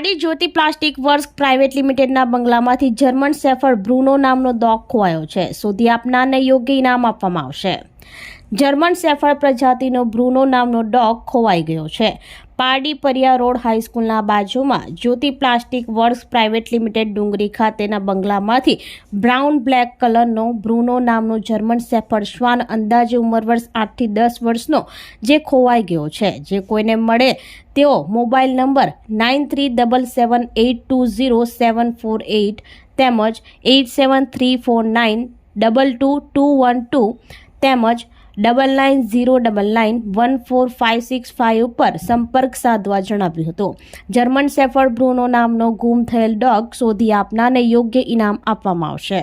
પાડી Jyoti plastic work private લિમિટેડના બંગલામાંથી જર્મન સેફર બ્રુનો નામનો ડોગ ખોવાયો છે. શોધી આપનારને યોગ્ય ઇનામ આપવામાં આવશે. જર્મન સેફળ પ્રજાતિનો બ્રુનો નામનો ડોગ ખોવાઈ ગયો છે. પારડી પરિયા રોડ હાઈસ્કૂલના બાજુમાં Jyoti plastic works private limited Dungri ખાતેના બંગલામાંથી બ્રાઉન બ્લેક કલરનો બ્રુનો નામનો જર્મન સેફળ શ્વાન અંદાજે ઉંમર વર્ષ આઠથી દસ વર્ષનો જે ખોવાઈ ગયો છે. જે કોઈને મળે તેઓ mobile number nine three double seven eight two zero seven four eight તેમજ eight seven three four nine double two two one two તેમજ double nine zero double nine one four five six five પર સંપર્ક સાધવા જણાવ્યું હતું. German shepherd Bruno નામનો ગુમ થયેલ ડોગ શોધી આપનારને યોગ્ય ઇનામ આપવામાં આવશે.